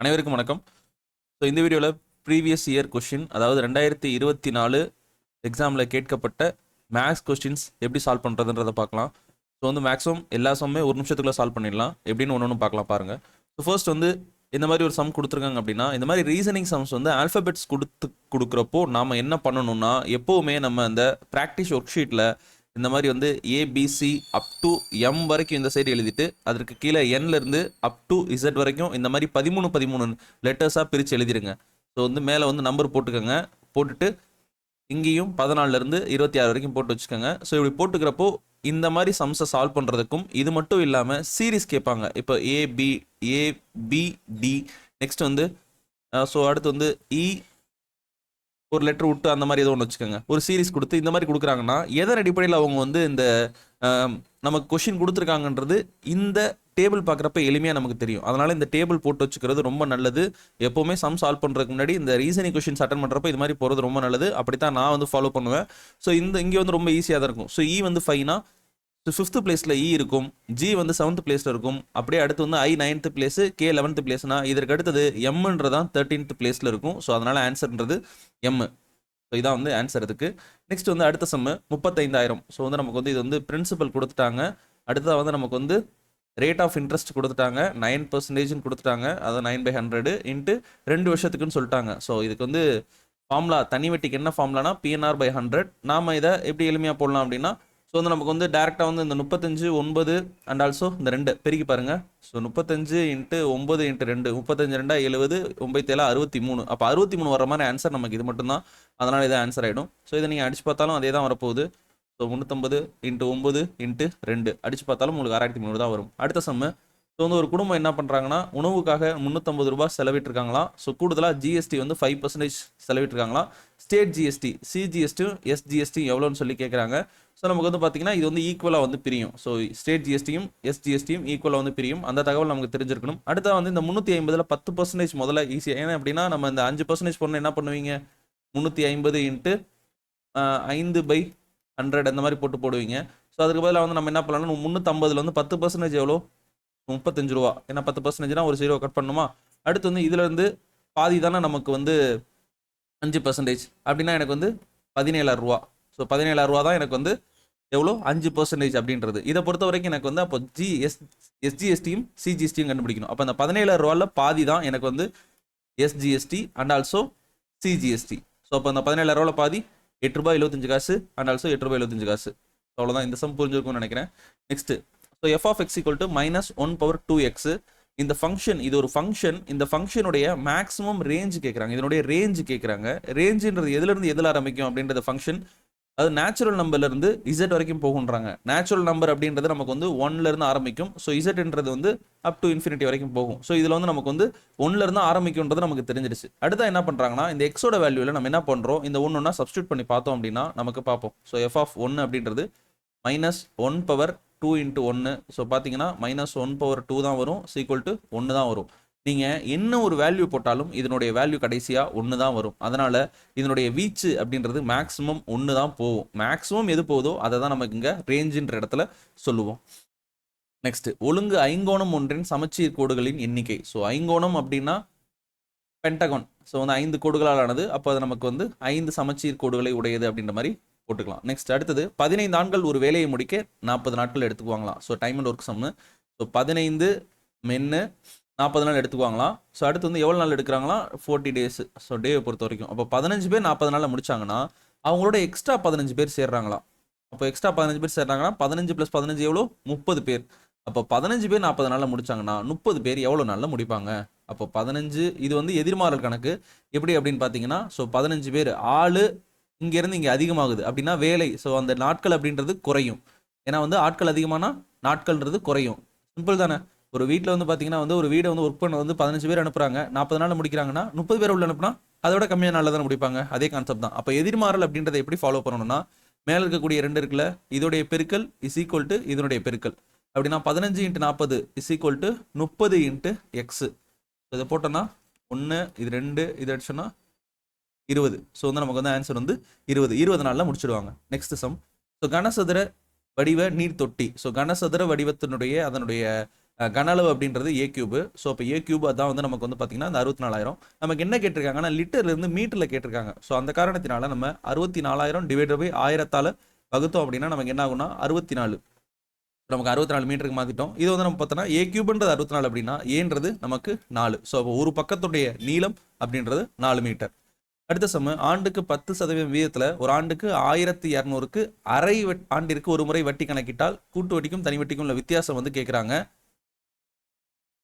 அனைவருக்கும் வணக்கம். ஸோ இந்த வீடியோவில் ப்ரீவியஸ் இயர் கொஷின் அதாவது ரெண்டாயிரத்தி இருபத்தி நாலு எக்ஸாமில் கேட்கப்பட்ட மேக்ஸ் கொஸ்டின்ஸ் எப்படி சால்வ் பண்ணுறதுன்றதை பார்க்கலாம். ஸோ வந்து மேக்ஸிமம் எல்லா சம்மே ஒரு நிமிஷத்துக்குள்ளே சால்வ் பண்ணிடலாம். எப்படின்னு ஒன்று ஒன்று பார்க்கலாம் பாருங்கள் ஸோ ஃபர்ஸ்ட் வந்து இந்த மாதிரி ஒரு சம் கொடுத்துருக்காங்க அப்படின்னா இந்த மாதிரி ரீசனிங் சம்ஸ் வந்து ஆல்ஃபபெட்ஸ் கொடுத்து கொடுக்குறப்போ நாம் என்ன பண்ணணும்னா எப்போவுமே நம்ம அந்த ப்ராக்டிஸ் ஒர்க் ஷீட்டில் இந்த மாதிரி வந்து ஏபிசி அப் டு எம் வரைக்கும் இந்த சைடு எழுதிட்டு அதற்கு கீழே என்லேருந்து அப் டு இசட் வரைக்கும் இந்த மாதிரி பதிமூணு பதிமூணு லெட்டர்ஸாக பிரித்து எழுதிடுங்க ஸோ வந்து மேலே வந்து நம்பர் போட்டுக்கோங்க. போட்டுட்டு இங்கேயும் பதினாலருந்து இருபத்தி ஆறு வரைக்கும் போட்டு வச்சுக்கோங்க. ஸோ இப்படி போட்டுக்கிறப்போ இந்த மாதிரி சம்ஸை சால்வ் பண்ணுறதுக்கும் இது மட்டும் இல்லாமல் சீரிஸ் கேட்பாங்க. இப்போ ஏபி ஏபிடி நெக்ஸ்ட் வந்து ஸோ அடுத்து வந்து இ ஒரு லெட்டர் விட்டு அந்த மாதிரி ஏதோ ஒன்று வச்சுக்கோங்க. ஒரு சீரிஸ் கொடுத்து இந்த மாதிரி கொடுக்குறாங்கன்னா எதன் அடிப்படையில் அவங்க வந்து இந்த நமக்கு கொஷின் கொடுத்துருக்காங்கன்றது இந்த டேபிள் பார்க்குறப்ப எளிமையாக நமக்கு தெரியும். அதனால் இந்த டேபிள் போட்டு வச்சுக்கிறது ரொம்ப நல்லது. எப்போவுமே சம் சால்வ் பண்ணுறதுக்கு முன்னாடி இந்த ரீசனிங் கொஷின்ஸ் அட்டன் பண்ணுறப்ப இது மாதிரி போகிறது ரொம்ப நல்லது. அப்படி தான் நான் வந்து ஃபாலோ பண்ணுவேன். ஸோ இந்த இங்கே வந்து ரொம்ப ஈஸியாக தான் இருக்கும். ஸோ இ e வந்து ஃபைனாக ஸோ ஃபிஃப்த் பிளேஸில் இ இருக்கும் ஜி வந்து செவன்த் பிளேஸில் இருக்கும். அப்படியே அடுத்து வந்து I ninth place K eleventh பிளேஸ்னா இதற்கு அடுத்தது எம்ன்றதான் தேர்ட்டீன்த் பிளேஸில் இருக்கும். ஸோ அதனால் ஆன்சர்ன்றது எம் ஸோ இதான் வந்து ஆன்சர் இதுக்கு நெக்ஸ்ட் வந்து அடுத்த செம்மு முப்பத்தைந்தாயிரம். ஸோ வந்து நமக்கு வந்து இது வந்து பிரின்சிபல் கொடுத்துட்டாங்க. அடுத்ததாக வந்து நமக்கு வந்து ரேட் ஆஃப் இன்ட்ரெஸ்ட் கொடுத்துட்டாங்க. நைன் பர்சன்டேஜ்னு கொடுத்துட்டாங்க. அதாவது நைன் பை ஹண்ட்ரடு இன்ட்டு ரெண்டு வருஷத்துக்குன்னு சொல்லிட்டாங்க. ஸோ இதுக்கு வந்து ஃபார்முலா தனி வட்டிக்கு என்ன ஃபார்முலானா பிஎன்ஆர் பை ஹண்ட்ரட் நாம இதை எப்படி எளிமையாக போடலாம் அப்படின்னா ஸோ வந்து நமக்கு வந்து டேரெக்டாக வந்து இந்த முப்பத்தஞ்சு ஒன்பது அண்ட் ஆல்சோ இந்த ரெண்டு பெருக்கி பாருங்கள் ஸோ முப்பத்தஞ்சு இன்ட்டு ஒம்பது இன்ட்டு ரெண்டு முப்பத்தஞ்சு ரெண்டா எழுபது ஒம்பத்தி ஏழா அறுபத்தி மூணு அப்போ அறுபத்தி மூணு வர மாதிரி ஆன்சர் நமக்கு இது மட்டும்தான். அதனால் இதான் ஆன்சர் ஆகிடும் ஸோ இதை நீங்கள் அடிச்சு பார்த்தாலும் அதே தான் வரப்போகுது. ஸோ முந்நூற்றம்பது இன்ட்டு ஒம்பது இன்ட்டு ரெண்டு. அடிச்சு பார்த்தாலும் உங்களுக்கு ஆறாயிரத்தி முந்நூறு தான் வரும். அடுத்த சம்மு ஸோ வந்து ஒரு குடும்பம் என்ன பண்ணுறாங்கன்னா உணவுக்காக முந்நூற்றம்பது ரூபாய் செலவிட்டிருக்காங்களாம். ஸோ கூடுதலாக ஜிஎஸ்டி வந்து ஃபைவ் பர்சன்டேஜ் செலவிட்டிருக்காங்களாம். ஸ்டேட் ஜிஎஸ்டி சிஜிஎஸ்டியும் எஸ்ஜிஎஸ்டியும் எவ்வளோன்னு சொல்லி கேட்குறாங்க ஸோ நமக்கு வந்து பார்த்தீங்கன்னா இது வந்து ஈக்குவலாக வந்து பிரியும். ஸோ ஸ்டேட் ஜிஎஸ்டியும் எஸ்ஜிஎஸ்டியும் ஈக்குவலாக வந்து பிரியும். அந்த தகவல் நமக்கு தெரிஞ்சிருக்கணும். அடுத்த வந்து இந்த முந்நூற்றி ஐம்பதில் பத்து பர்சன்டேஜ் முதல்ல ஈஸியாக ஏன்னா அப்படின்னா நம்ம இந்த அஞ்சு பர்சன்டேஜ் பண்ண என்ன பண்ணுவீங்க? முந்நூற்றி ஐம்பது இன்ட்டு ஐந்து பை ஹண்ட்ரட் அந்த மாதிரி போட்டு போடுவீங்க. ஸோ அதுக்கு பதிலாக வந்து நம்ம என்ன பண்ணலாம் முந்நூற்றம்பதுல வந்து பத்து பர்சன்டேஜ் எவ்வளோ? முப்பத்தஞ்சு ரூபா. ஏன்னா பத்து பர்சன்டேஜ்னா ஒரு ஜீரோ கட் பண்ணுமா? அடுத்து வந்து இதுலேருந்து பாதி தானே நமக்கு வந்து அஞ்சு பர்சன்டேஜ் அப்படின்னா எனக்கு வந்து பதினேழாயிரம் ரூபா. ஸோ பதினேழாயிரம் ரூபா தான் எனக்கு வந்து எவ்வளோ? அஞ்சு பர்சன்டேஜ் அப்படின்றது. இதை பொறுத்த வரைக்கும் எனக்கு வந்து அப்போ ஜி எஸ் எஸ்ஜிஎஸ்டியும் சிஜிஎஸ்டியும் கண்டுபிடிக்கணும். அப்போ அந்த பதினேழாயிரம் ரூபாயில் பாதி தான் எனக்கு வந்து SGST and also CGST so அப்போ அந்த பதினேழாயிரம் ரூபாயில் பாதி எட்டு ரூபாய் எழுபத்தஞ்சு காசு அண்ட் ஆல்சோ எட்டு ரூபாய் எழுபத்தஞ்சு காசு. அவ்வளோதான் இந்த சம் புரிஞ்சிருக்கும்னு நினைக்கிறேன். Next so F of X equal to minus one power two X இந்த ஃபங்க்ஷன் இது ஒரு ஃபங்க்ஷன் இந்த ஃபங்க்ஷனுடைய மேக்ஸிமம் ரேஞ்ச் கேட்குறாங்க இதனுடைய ரேஞ்ச் கேட்குறாங்க ரேஞ்சுன்றது எதுலேருந்து எதில் ஆரம்பிக்கும் அப்படின்றது ஃபங்க்ஷன் அது நேச்சுரல் நம்பர்லேருந்து இசட் வரைக்கும் போகுன்றாங்க நேச்சுரல் நம்பர் அப்படின்றது நமக்கு வந்து ஒன்லேருந்து ஆரம்பிக்கும். ஸோ இசட்ன்றது வந்து அப் டு இன்ஃபினிட்டி வரைக்கும் போகும். ஸோ இதில் வந்து நமக்கு வந்து ஒன்லேருந்து ஆரம்பிக்கும்ன்றது நமக்கு தெரிஞ்சிருச்சு அடுத்தா என்ன பண்ணுறாங்கன்னா இந்த எக்ஸோட வேல்யூவில் நம்ம என்ன பண்ணுறோம் இந்த ஒன்றுனா சப்ஸ்டியூட் பண்ணி பார்த்தோம் அப்படின்னா நமக்கு பார்ப்போம். ஸோ எஃப் ஆஃப் ஒன் அப்படின்றது minus one power two into ஒன்று ஸோ பார்த்தீங்கன்னா மைனஸ் ஒன் பவர் டூ தான் வரும். சீக்குவல் டு ஒன்று தான் வரும். நீங்கள் என்ன ஒரு வேல்யூ போட்டாலும் இதனுடைய வேல்யூ கடைசியாக ஒன்று தான் வரும். அதனால் இதனுடைய வீச்சு அப்படின்றது மேக்ஸிமம் ஒன்று தான் போகும். மேக்ஸிமம் எது போகுதோ அதை தான் நமக்கு இங்கே ரேஞ்சுன்ற இடத்துல சொல்லுவோம். நெக்ஸ்ட் ஒழுங்கு ஐங்கோணம் ஒன்றின் சமச்சீர் கோடுகளின் எண்ணிக்கை. ஸோ ஐங்கோணம் அப்படின்னா பென்டகோன் ஸோ வந்து ஐந்து கோடுகளால் ஆனது அப்போ அது நமக்கு வந்து ஐந்து சமச்சீர் கோடுகளை உடையது அப்படின்ற மாதிரி போட்டுக்கலாம். நெக்ஸ்ட் அடுத்தது பதினைந்து ஆண்கள் ஒரு வேலையை முடிக்க நாற்பது நாட்கள் எடுத்துக்குவாங்களாம். So time and work sum so பதினைந்து மென்னு நாற்பது நாள் எடுத்துக்குவாங்களாம் ஸோ அடுத்து வந்து எவ்வளோ நாள் எடுக்கிறாங்களா? ஃபோர்ட்டி டேஸ் ஸோ டேவை பொறுத்த வரைக்கும். அப்போ பதினஞ்சு பேர் நாற்பது நாளில் முடிச்சாங்கன்னா அவங்களோட எக்ஸ்ட்ரா பதினஞ்சு பேர் சேர்றாங்களாம் அப்போ எக்ஸ்ட்ரா பதினஞ்சு பேர் சேர்றாங்கன்னா பதினஞ்சு ப்ளஸ் பதினஞ்சு எவ்வளோ முப்பது பேர். அப்போ பதினஞ்சு பேர் நாற்பது நாளில் முடிச்சாங்கன்னா முப்பது பேர் எவ்வளோ நாளில் முடிப்பாங்க? அப்போ பதினஞ்சு இது வந்து எதிர்மாறல் கணக்கு. எப்படி அப்படின்னு பார்த்தீங்கன்னா ஸோ பதினஞ்சு பேர் ஆளு இங்கேருந்து இங்கே அதிகமாகுது. அப்படின்னா வேலை. ஸோ அந்த நாட்கள் அப்படின்றது குறையும். ஏன்னா வந்து ஆட்கள் அதிகமானா நாட்கள்ன்றது குறையும். சிம்பிள் தானே? ஒரு வீட்டில் வந்து பார்த்தீங்கன்னா வந்து ஒரு வீடை வந்து ஒர்க் பண்ண வந்து பதினஞ்சு பேர் அனுப்புறாங்க. நாற்பது நாள் முடிக்கிறாங்கன்னா முப்பது பேர் உள்ள அனுப்புனா அதோட கம்மியான நாளில் தான் முடிப்பாங்க. அதே கான்செப்ட் தான். அப்போ எதிர்மாறல் அப்படின்றத எப்படி ஃபாலோ பண்ணணும்னா மேலே இருக்கக்கூடிய ரெண்டு இருக்குல்ல இதோடைய பெருக்கல் இஸ் ஈக்குவல் டு இதனுடைய பெருக்கல். அப்படின்னா பதினஞ்சு இன்ட்டு நாற்பது இஸ் ஈக்குவல் டு முப்பது இன்ட்டு எக்ஸு இதை போட்டோன்னா ஒன்று இது ரெண்டு இது அடிச்சோன்னா இருபது. ஸோ வந்து நமக்கு வந்து ஆன்சர் வந்து இருபது. இருபது நாளில் முடிச்சிடுவாங்க. நெக்ஸ்ட் சம் ஸோ கனசதுர வடிவ நீர் தொட்டி ஸோ கனசதுர வடிவத்தினுடைய அதனுடைய கன அளவு அப்படின்றது ஏ கியூபு ஸோ இப்போ ஏ கியூப் அதான் வந்து நமக்கு வந்து பார்த்தீங்கன்னா அந்த அறுபத்தி நாலாயிரம் நமக்கு என்ன கேட்டிருக்காங்கன்னா லிட்டர்லேருந்து மீட்டரில் கேட்டிருக்காங்க. ஸோ அந்த காரணத்தினால நம்ம அறுபத்தி நாலாயிரம் டிவைடட் பை ஆயிரத்தால் வகுத்தோம் அப்படின்னா நமக்கு என்ன ஆகும்னா? அறுபத்தி நாலு நமக்கு அறுபத்தி நாலு மீட்டருக்கு மாற்றிட்டோம் இது வந்து நம்ம பார்த்தோன்னா ஏ கியூப்ன்றது அறுபத்தி நாலு அப்படின்னா ஏன்றது நமக்கு நாலு. ஸோ அப்போ ஒரு பக்கத்துடைய நீளம் அப்படின்றது நாலு மீட்டர் அடுத்த சம ஆண்டுக்கு பத்து சதவீதம் வீதத்தில் ஒரு ஆண்டுக்கு ஆயிரத்தி இரநூறுக்கு அரை ஆண்டிற்கு ஒரு முறை வட்டி கணக்கிட்டால் கூட்டு வட்டிக்கும் தனி வட்டிக்கும் உள்ள வித்தியாசம் வந்து கேட்குறாங்க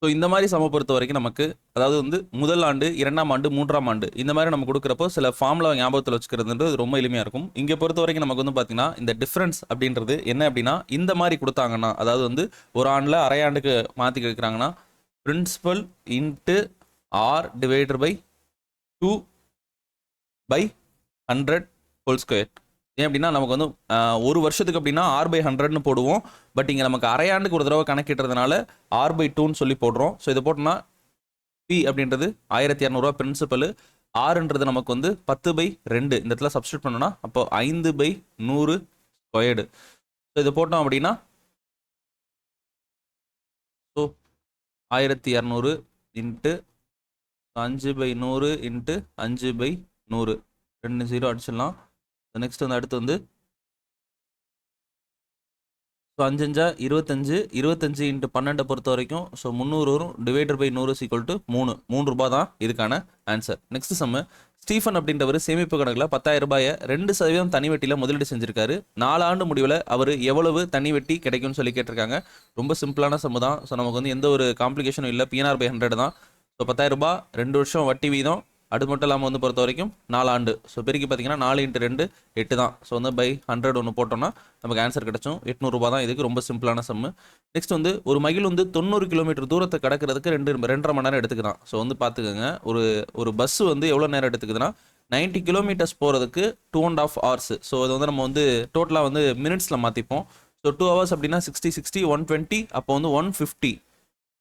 ஸோ இந்த மாதிரி சம பொறுத்த வரைக்கும் நமக்கு அதாவது வந்து முதல் ஆண்டு இரண்டாம் ஆண்டு மூன்றாம் ஆண்டு இந்த மாதிரி நம்ம கொடுக்குறப்போ சில ஃபார்மில் ஞாபகத்தில் வச்சுக்கிறதுன்றது ரொம்ப எளிமையாக இருக்கும். இங்கே பொறுத்த வரைக்கும் நமக்கு வந்து பார்த்தீங்கன்னா இந்த டிஃப்ரென்ஸ் அப்படின்றது என்ன அப்படின்னா இந்த மாதிரி கொடுத்தாங்கன்னா அதாவது வந்து ஒரு ஆண்டில் அரை ஆண்டுக்கு மாற்றி கேட்குறாங்கன்னா principal into R divided by two by hundred whole square ஏன் அப்படின்னா நமக்கு வந்து ஒரு வருஷத்துக்கு அப்படின்னா ஆர் பை ஹண்ட்ரட்னு போடுவோம். பட் இங்கே நமக்கு அரையாண்டுக்கு ஒரு தடவை கணக்கிட்டுறதுனால ஆர் பை டூன்னு சொல்லி போடுறோம். ஸோ இதை போட்டோம்னா பி அப்படின்றது ஆயிரத்தி இரநூறுவா பிரின்சிபல் ஆறுன்றது நமக்கு வந்து பத்து பை ரெண்டு. இந்த இடத்துல சப்ஸ்டியூட் பண்ணோம்னா அப்போ ஐந்து பை நூறு ஸ்கொயர்டு ஸோ இதை போட்டோம் அப்படின்னா ஸோ ஆயிரத்தி இரநூறு இன்ட்டு அஞ்சு பை நூறு இன்ட்டு அஞ்சு பை நூறு. ரெண்டு ஜீரோ அடிச்சிடலாம். நெக்ஸ்ட் வந்து அடுத்து வந்து ஸோ அஞ்சஞ்சா இருபத்தஞ்சு இருபத்தஞ்சு இன்ட்டு பன்னெண்டை பொறுத்த வரைக்கும் ஸோ முந்நூறு வரும் டிவைடர் பை நூறு சீக்வல் டு மூணு. மூணு ரூபா தான் இதுக்கான ஆன்சர் நெக்ஸ்ட் சம்மு ஸ்டீஃபன் அப்படின்றவர் சேமிப்பு கணக்கில் பத்தாயிரம் ரூபாயை ரெண்டு சதவீதம் தனி வட்டியில் முதலீடு செஞ்சிருக்காரு. நாலு ஆண்டு முடிவில் அவர் எவ்வளவு தனி வட்டி கிடைக்கும்னு சொல்லி கேட்டிருக்காங்க. ரொம்ப சிம்பிளான சம்மு தான். ஸோ நமக்கு வந்து எந்த ஒரு காம்ப்ளிகேஷனும் இல்லை. பிஎன்ஆர் பை ஹண்ட்ரட் தான். ஸோ பத்தாயிரம் ரூபாய் ரெண்டு வருஷம் வட்டி வீதம். அது மட்டும் இல்லாமல் வந்து பொறுத்த வரைக்கும் நாலு ஆண்டு. ஸோ பெருக்கி பார்த்தீங்கன்னா நாலு இன்ட்டு ரெண்டு எட்டு தான். ஸோ வந்து பை ஹண்ட்ரட் ஒன்று போட்டோம்னா நமக்கு ஆன்சர் கிடைச்சும். எட்நூறுபா தான் இதுக்கு ரொம்ப சிம்பிளான சம்மு நெக்ஸ்ட் வந்து ஒரு மயில் வந்து தொண்ணூறு கிலோமீட்டர் தூரத்தை கடக்கிறதுக்கு ரெண்டு ரெண்டரை மணி நேரம் எடுத்துக்கலாம் ஸோ வந்து பார்த்துக்கோங்க ஒரு ஒரு பஸ் வந்து எவ்வளோ நேரம் எடுத்துக்குதுன்னா 90 கிலோமீட்டர்ஸ் போகிறதுக்கு two and half hours so இது வந்து நம்ம வந்து டோட்டலாக வந்து மினிட்ஸில் மாற்றிப்போம் ஸோ டூ ஹவர்ஸ் அப்படின்னா சிக்ஸ்டி சிக்ஸ்டி ஒன் டுவெண்ட்டி அப்போ வந்து ஒன் ஃபிஃப்டி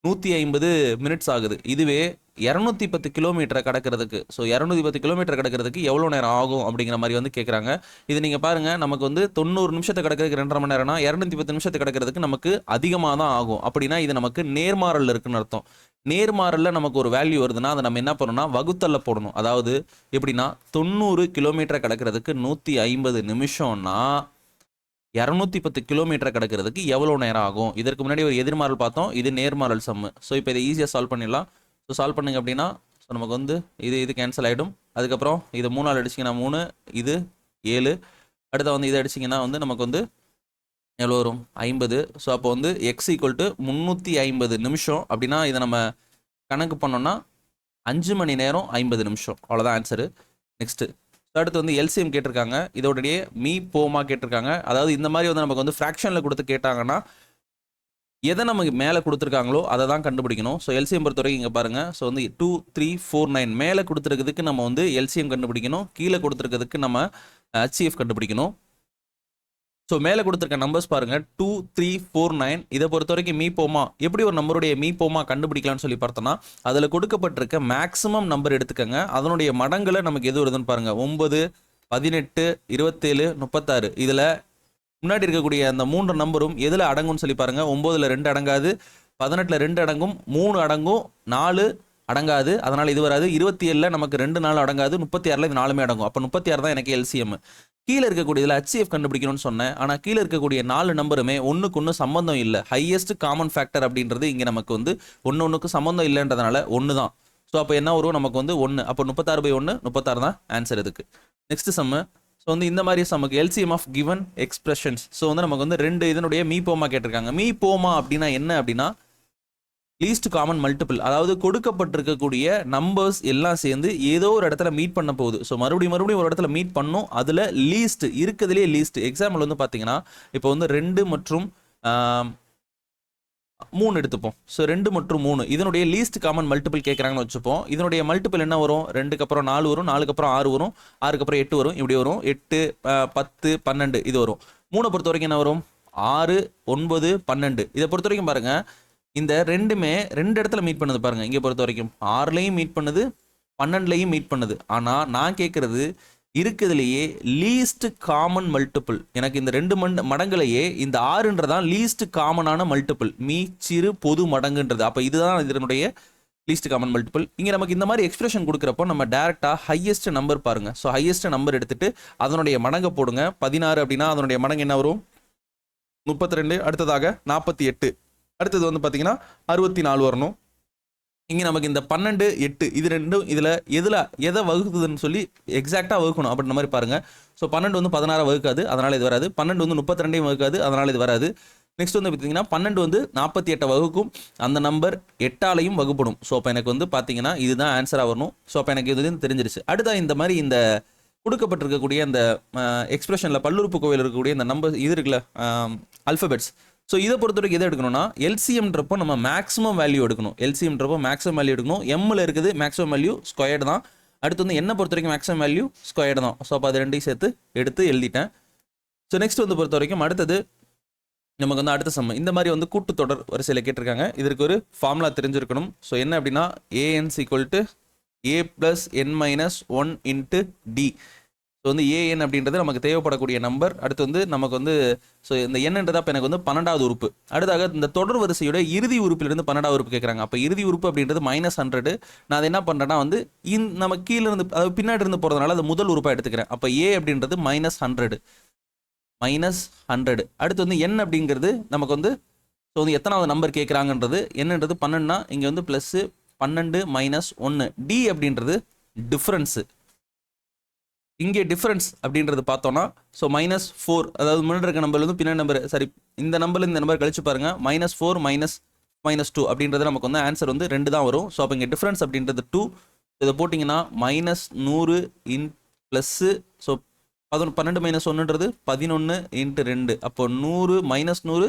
நூற்றி ஐம்பது மினிட்ஸ் ஆகுது. இதுவே இரநூத்தி பத்து கிலோமீட்டரை கிடக்கிறதுக்கு. ஸோ இரநூத்தி பத்து கிலோமீட்டர் கிடக்கிறதுக்கு எவ்வளோ நேரம் ஆகும் அப்படிங்கிற மாதிரி வந்து கேட்குறாங்க இது நீங்கள் பாருங்கள் நமக்கு வந்து தொண்ணூறு நிமிஷத்தை கிடக்கிறதுக்கு ரெண்டரை மணி நேரம்னா இரநூத்தி பத்து நிமிஷத்தை கிடக்கிறதுக்கு நமக்கு அதிகமாக தான் ஆகும். அப்படின்னா இது நமக்கு நேர்மாறல் இருக்குன்னு அர்த்தம். நேர்மாறலில் நமக்கு ஒரு வேல்யூ வருதுன்னா அதை நம்ம என்ன பண்ணணும்னா வகுத்தல்ல போடணும். அதாவது எப்படின்னா தொண்ணூறு கிலோமீட்டரை கடக்கிறதுக்கு நூற்றி ஐம்பது நிமிஷம்னா இரநூத்தி பத்து கிலோமீட்டர் கிடக்கிறதுக்கு எவ்வளோ நேரம் ஆகும்? இதற்கு முன்னாடி ஒரு எதிர்மாறல் பார்த்தோம். இது நேர்மாறல் சம்மு ஸோ இப்போ இதை ஈஸியாக சால்வ் பண்ணிடலாம். ஸோ சால்வ் பண்ணுங்க அப்படின்னா ஸோ நமக்கு வந்து இது இது கேன்சல் ஆகிடும் அதுக்கப்புறம் இது மூணால் அடிச்சிங்கன்னா மூணு இது ஏழு. அடுத்த வந்து இதை அடிச்சிங்கன்னா வந்து நமக்கு வந்து எவ்வளோ வரும்? ஐம்பது. ஸோ அப்போ வந்து எக்ஸ் ஈக்குவல் டு முந்நூற்றி ஐம்பது நிமிஷம். அப்படின்னா இதை நம்ம கணக்கு பண்ணோம்னா அஞ்சு மணி நேரம் ஐம்பது நிமிஷம். அவ்வளோதான் ஆன்சரு நெக்ஸ்ட்டு அடுத்து வந்து எல்சிஎம் கேட்டிருக்காங்க. இதோடைய மீ போமா கேட்டிருக்காங்க. அதாவது இந்த மாதிரி வந்து நமக்கு வந்து ஃப்ராக்ஷனில் கொடுத்து கேட்டாங்கன்னா எதை நமக்கு மேலே கொடுத்துருக்காங்களோ அதை தான் கண்டுபிடிக்கணும். ஸோ எல்சிஎம் பொறுத்த வரைக்கும் இங்கே பாருங்கள் ஸோ வந்து டூ த்ரீ ஃபோர் நைன் மேலே கொடுத்துருக்கிறதுக்கு நம்ம வந்து எல்சிஎம் கண்டுபிடிக்கணும். கீழே கொடுத்துருக்கிறதுக்கு நம்ம ஹச்சிஎஃப் கண்டுபிடிக்கணும். ஸோ மேலே கொடுத்துருக்க நம்பர்ஸ் பாருங்கள் டூ த்ரீ ஃபோர் நைன் இதை பொறுத்த வரைக்கும் மீ போமா எப்படி ஒரு நம்பருடைய மீ போமா கண்டுபிடிக்கலாம்னு சொல்லி பார்த்தோம்னா அதில் கொடுக்கப்பட்டிருக்க மேக்ஸிமம் நம்பர் எடுத்துக்கோங்க. அதனுடைய மடங்களை நமக்கு எது வருதுன்னு பாருங்கள் ஒன்பது பதினெட்டு இருபத்தேழு முப்பத்தாறு. இதில் முன்னாடி இருக்கக்கூடிய அந்த மூன்று நம்பரும் எதில் அடங்கும்னு சொல்லி பாருங்க. ஒம்போதில் ரெண்டு அடங்காது பதினெட்டில் ரெண்டு அடங்கும் மூணு அடங்கும் நாலு அடங்காது. அதனால் இது வராது. இருபத்தி ஏழில் நமக்கு ரெண்டு நாள் அடங்காது முப்பத்தி ஆறில் இது நாலுமே அடங்கும். அப்போ முப்பத்தி ஆறு தான் எனக்கு எல்சிஎம் கீழே இருக்கக்கூடியதில் ஹெச்சிஎஃப் கண்டுபிடிக்கணும்னு சொன்னேன். ஆனால் கீழே இருக்கக்கூடிய நாலு நம்பருமே ஒன்றுக்கு ஒன்று சம்பந்தம் இல்லை. ஹையஸ்ட் காமன் ஃபேக்டர் அப்படின்றது இங்கே நமக்கு வந்து ஒன்று ஒன்றுக்கு சம்மந்தம் இல்லைன்றதுனால ஒன்று தான் ஸோ அப்போ என்ன வரும் நமக்கு வந்து ஒன்று அப்போ முப்பத்தாறு பை ஒன்று முப்பத்தாறு தான் ஆன்சர் இதுக்கு. நெக்ஸ்ட் சம்மு ஸோ வந்து இந்த மாதிரி சம்முக்கு LCM of given expressions so வந்து நமக்கு வந்து ரெண்டு இதனுடைய மீ போமா கேட்டிருக்காங்க. மீ போமா அப்படின்னா என்ன அப்படின்னா லீஸ்ட் காமன் மல்டிபிள் அதாவது கொடுக்கப்பட்டிருக்கக்கூடிய நம்பர்ஸ் எல்லாம் சேர்ந்து ஏதோ ஒரு இடத்துல மீட் பண்ண போகுது. ஸோ மறுபடியும் மறுபடியும் ஒரு இடத்துல மீட் பண்ணும் அதில் லீஸ்ட் இருக்கிறதுலே லீஸ்ட் எக்ஸாம்பிள் வந்து பார்த்தீங்கன்னா இப்போ வந்து ரெண்டு மற்றும் மூணு எடுத்துப்போம். ஸோ ரெண்டு மற்றும் மூணு. இதனுடைய லீஸ்ட் காமன் மல்டிபிள் கேட்குறாங்கன்னு வச்சுப்போம். இதனுடைய மல்டிபிள் என்ன வரும்? ரெண்டுக்கு அப்புறம் நாலு வரும் நாலுக்கு அப்புறம் ஆறு வரும் ஆறுக்கு அப்புறம் எட்டு வரும் இப்படி வரும். எட்டு பத்து பன்னெண்டு இது வரும். மூணை பொறுத்த வரைக்கும் என்ன வரும்? ஆறு ஒன்பது பன்னெண்டு. இதை பொறுத்த வரைக்கும் பாருங்கள் இந்த ரெண்டுமே ரெண்டு இடத்துல மீட் பண்ணுது பாருங்கள் இங்கே பொறுத்த வரைக்கும் ஆறுலையும் மீட் பண்ணுது பன்னெண்டுலேயும் மீட் பண்ணுது. ஆனால் நான் கேட்குறது இருக்கிறதுலையே லீஸ்ட் காமன் மல்டிபிள் எனக்கு இந்த ரெண்டு மண் மடங்குலையே இந்த ஆறுன்றதான் லீஸ்ட் காமனான மல்டிபிள் மீ சிறு பொது மடங்குன்றது. அப்போ இதுதான் இதனுடைய லீஸ்ட் காமன் மல்டிபிள் இங்கே நமக்கு இந்த மாதிரி எக்ஸ்பிரஷன் கொடுக்குறப்போ நம்ம டேரெக்டாக ஹையஸ்ட் நம்பர் பாருங்கள் ஸோ ஹையஸ்ட் நம்பர் எடுத்துட்டு அதனுடைய மடங்கை போடுங்க. பதினாறு அப்படின்னா அதனுடைய மடங்கு என்ன வரும்? முப்பத்தி ரெண்டு அடுத்ததாக நாற்பத்தி எட்டு. அடுத்தது வந்து பார்த்தீங்கன்னா அறுபத்தி நாலு வரணும். இங்கே நமக்கு இந்த பன்னெண்டு எட்டு இது ரெண்டும் இதில் எதில் எதை வகுக்குதுன்னு சொல்லி எக்ஸாக்டாக வகுக்கணும் அப்படின்ற மாதிரி பாருங்கள் ஸோ பன்னெண்டு வந்து பதினாறு வகுக்காது அதனால் இது வராது. பன்னெண்டு வந்து முப்பத்தி ரெண்டையும் வகுக்காது அதனால் இது வராது. நெக்ஸ்ட் வந்து பார்த்தீங்கன்னா பன்னெண்டு வந்து நாற்பத்தி எட்டை வகுக்கும். அந்த நம்பர் எட்டாலையும் வகுப்படும். ஸோ அப்போ எனக்கு வந்து பார்த்தீங்கன்னா இதுதான் ஆன்சராக வரணும். ஸோ அப்போ எனக்கு இது தெரிஞ்சிருச்சு. அடுத்த இந்த மாதிரி இந்த கொடுக்கப்பட்டிருக்கக்கூடிய அந்த எக்ஸ்பிரஷனில் பல்லுறுப்பு கோவில் இருக்கக்கூடிய இந்த நம்பர் இது இருக்குல்ல அல்ஃபபெட்ஸ் ஸோ இதை பொறுத்த வரைக்கும் எதை எடுக்கணும்னா எல்சிஎம்ன்றப்போ நம்ம மேக்ஸிமம் வேல்யூ எடுக்கணும். எல்சிஎம்ன்றப்போ மேக்ஸிமம் வேல்யூ எடுக்கணும். எம்மில் இருக்குது மேக்ஸிமம் வேல்யூ ஸ்கொயர்டு தான். அடுத்து வந்து என்ன பொறுத்த வரைக்கும் மேக்ஸிமம் வேல்யூ ஸ்கொயர்டு தான். ஸோ அப்போ அது ரெண்டையும் சேர்த்து எடுத்து எழுதிட்டேன். ஸோ நெக்ஸ்ட் வந்து பொறுத்த வரைக்கும் அடுத்தது நமக்கு வந்து அடுத்த சம்ம இந்த மாதிரி வந்து கூட்டுத்தொடர் வரிசையில் கேட்டிருக்காங்க. இதற்கு ஒரு ஃபார்முலா தெரிஞ்சிருக்கணும். ஸோ என்ன அப்படின்னா AN's equal to A plus N minus one into D so வந்து ஏஎன் அப்படின்றது நமக்கு தேவைப்படக்கூடிய நம்பர் அடுத்து வந்து நமக்கு வந்து ஸோ இந்த எண்ன்றது அப்போ எனக்கு வந்து பன்னெண்டாவது உறுப்பு. அடுத்தாக இந்த தொடர் வரிசையோட இறுதி உறுப்பிலிருந்து பன்னெண்டாவது உறுப்பு கேட்குறாங்க அப்போ இறுதி உறுப்பு அப்படின்றது மைனஸ் ஹண்ட்ரடு நான் அதை என்ன பண்ணுறேன்னா வந்து இந் நம்ம கீழே இருந்து அதாவது பின்னாடி இருந்து போகிறதுனால அது முதல் உறுப்பாக எடுத்துக்கிறேன். அப்போ ஏ அப்படின்றது மைனஸ் ஹண்ட்ரடு மைனஸ் ஹண்ட்ரடு அடுத்து வந்து என் அப்படிங்கிறது நமக்கு வந்து ஸோ வந்து எத்தனாவது நம்பர் கேட்குறாங்கன்றது என்னன்றது பன்னெண்டுனா இங்கே வந்து ப்ளஸ்ஸு பன்னெண்டு மைனஸ் ஒன்று டி அப்படின்றது டிஃப்ரென்ஸு இங்கே டிஃப்ரென்ஸ் அப்படின்றது பார்த்தோன்னா ஸோ மைனஸ் ஃபோர் அதாவது முன்னாடி இருக்க நம்பர்லேருந்து பின்னாடி நம்பர் சாரி இந்த நம்பர்ல இந்த நம்பர் கழிச்சு பாருங்க. Minus four minus minus two அப்படின்றது நமக்கு வந்து ஆன்சர் வந்து ரெண்டு தான் வரும். ஸோ அப்போ இங்கே டிஃப்ரென்ஸ் அப்படின்றது டூ இதை போட்டிங்கன்னா மைனஸ் நூறு இன் ப்ளஸ்ஸு ஸோ பதினொன்று பன்னெண்டு மைனஸ் ஒன்றுன்றது பதினொன்று இன்ட்டு ரெண்டு. அப்போ நூறு மைனஸ் நூறு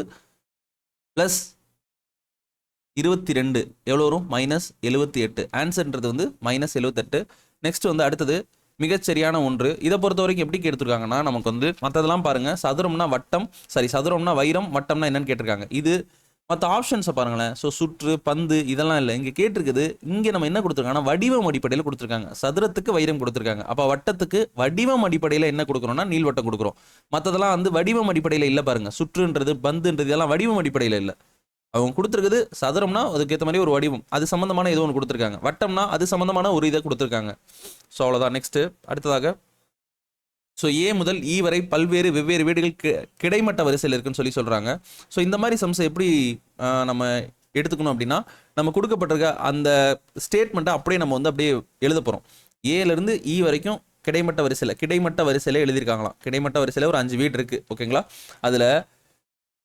ப்ளஸ் இருபத்தி ரெண்டு. எவ்வளோ வரும்? மைனஸ் எழுபத்தி எட்டு. ஆன்சர்ன்றது வந்து மைனஸ் எழுபத்தெட்டு. நெக்ஸ்ட் வந்து அடுத்தது மிகச்சரியான ஒன்று. இதை பொறுத்த வரைக்கும் எப்படி கேட்டிருக்காங்கன்னா நமக்கு வந்து மற்றதெல்லாம் பாருங்க. சதுரம்னா வட்டம் சாரி சதுரம்னா வைரம் வட்டம்னா என்னன்னு கேட்டிருக்காங்க. இது மற்ற ஆப்ஷன்ஸை பாருங்களேன். ஸோ சுற்று பந்து இதெல்லாம் இல்லை. இங்கே கேட்டிருக்குது இங்கே நம்ம என்ன கொடுத்துருக்காங்கன்னா வடிவம் அடிப்படையில் கொடுத்துருக்காங்க. சதுரத்துக்கு வைரம் கொடுத்துருக்காங்க. அப்போ வட்டத்துக்கு வடிவம் அடிப்படையில் என்ன கொடுக்குறோம்னா நீள்வட்டம் கொடுக்குறோம். மற்றதெல்லாம் வந்து வடிவம் அடிப்படையில் இல்லை பாருங்க. சுற்றுன்றது பந்துன்றது இதெல்லாம் வடிவம் அடிப்படையில் இல்லை. அவங்க கொடுத்துருக்குது சதுரம்னா அதுக்கேற்ற மாதிரி ஒரு வடிவம். அது சம்மந்தமான ஏதோ ஒன்று கொடுத்துருக்காங்க. வட்டம்னா அது சம்மந்தமான ஒரு இதை கொடுத்துருக்காங்க. ஸோ அவ்வளோதான் நெக்ஸ்ட்டு அடுத்ததாக ஸோ ஏ முதல் இ வரை பல்வேறு வெவ்வேறு வீடுகள் கிடைமட்ட வரிசையில் இருக்குன்னு சொல்லி சொல்கிறாங்க ஸோ இந்த மாதிரி சம்சை எப்படி நம்ம எடுத்துக்கணும் அப்படின்னா நம்ம கொடுக்கப்பட்டிருக்க அந்த ஸ்டேட்மெண்ட்டை அப்படியே நம்ம வந்து அப்படியே எழுத போகிறோம் ஏலேருந்து இ e வரைக்கும் கிடைமட்ட வரிசையில் கிடைமட்ட வரிசையில் எழுதியிருக்காங்களாம். கிடைமட்ட வரிசையில் ஒரு அஞ்சு வீடு இருக்குது ஓகேங்களா அதில்